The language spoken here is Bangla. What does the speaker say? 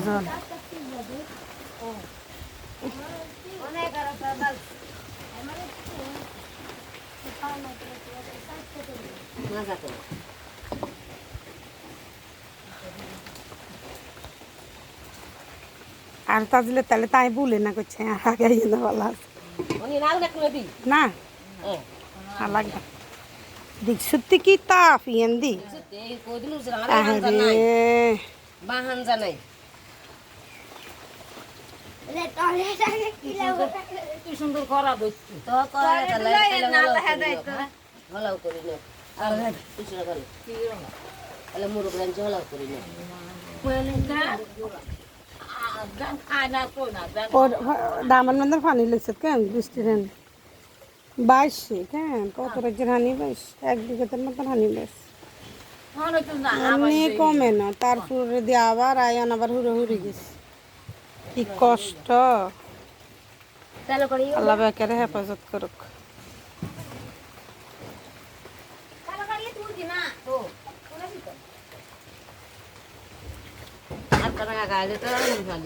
জল আর তাজলে তাহলে তাই বলে না করছে আগে না হ্যাঁ। লাগবে দিক সত্যি কি তাপ ইয়েন দি আরে বাহান জানাই। কি সুন্দর করা দইছি তো করে তাহলে তাহলে হলাও করি না আর উজরা ভালো তাহলে মুরগ রাঞ্চি হলাও করি না ওর দামান মধ্যে পানি লেগছে কেন? বৃষ্টির হানি। বাইশে কেন? কত রাজ্যের হানি বাইশ? এক বিঘাতের মতন হানি বাইশ। এমনি কমে না তারপরে দিয়ে আবার আয়ান আবার হুড়ে হুড়ে গেছে। কি কষ্ট। তাহলে আল্লাহ বেকারে হেফাজত করুক। আর